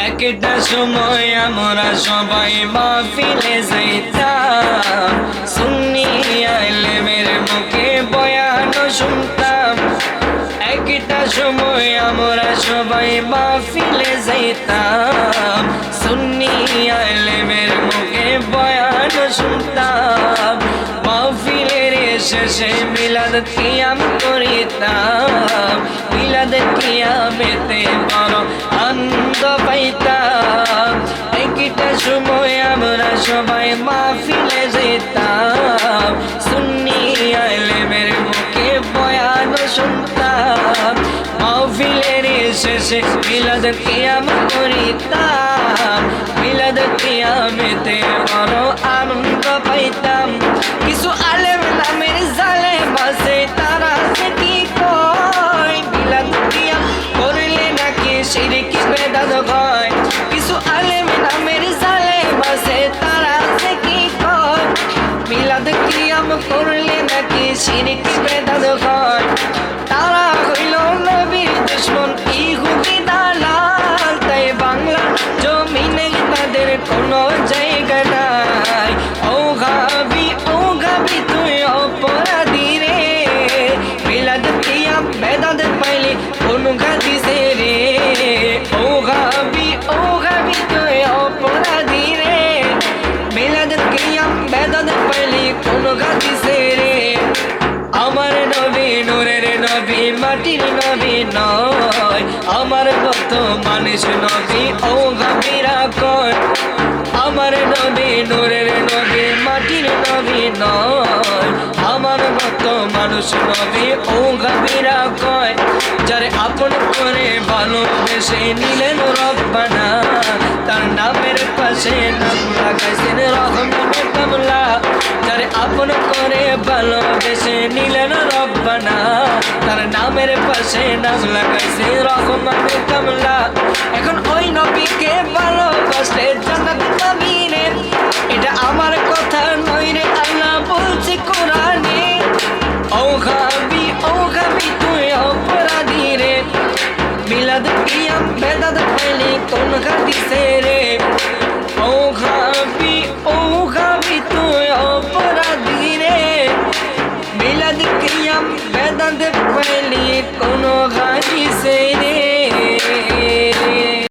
একটা সময় আমরা সবাই মাহফিলে যাইতাম। সুন্নি আলেমের মুখে বয়ান শুনতাম। একটা সময় আমরা সবাই মাহফিলে যাইতাম। সুন্নি আলেমের মুখে বয়ান শুনতাম। মাহফিলের শেষে মিলাদ কিয়াম করিতাম। মিলাদ কিয়ামেতে সবাই মাহফিলে যেতাম। সুন্নি আলেমের মুখে বয়ান শুনতাম। মাহফিলের শেষে মিলাদ কিয়াম করিতাম। করলে নাকি শিরকি বেদাত হয় তারা হইল নবীর দুশ্মন, ইহুদি দালাল। তাই বাংলা জমিনে তাদের কোনো জায়গা নাই। নবী মাটির নবী নয়, আমার কত মানুষ নবী, ও গাভীরা কয় আমার নবী, নূরের নবী, মাটির নবী নয়, আমার কত মানুষ নবী, ও গাভীরা কয় যারে আপন করে ভালোবেসে নিলেন রব্বানা, তার নামের পাশে নাম লাগাইছেন রহমানে কামলা। যারে আপন করে ভালোবেসে নিলেন রব্বানা তারা নামের পাশে নাম লাগাইছে রহমান কামলা। এখন ওই নবীকে ভালোবাসলে জান্নাত পাবি রে এটা আমার কথা নই রে, আল্লাহ বলছে কোরআনে। ও খাবি ও খাবি তুই অপরাধী রে। মিলাদ প্রিয়াম বেদাদ ফেলি কোন হাদিসে রে। ও খাবি ও খাবি তুই অপরাধী রে। মিলাদ প্রিয়াম বেদাদ conoce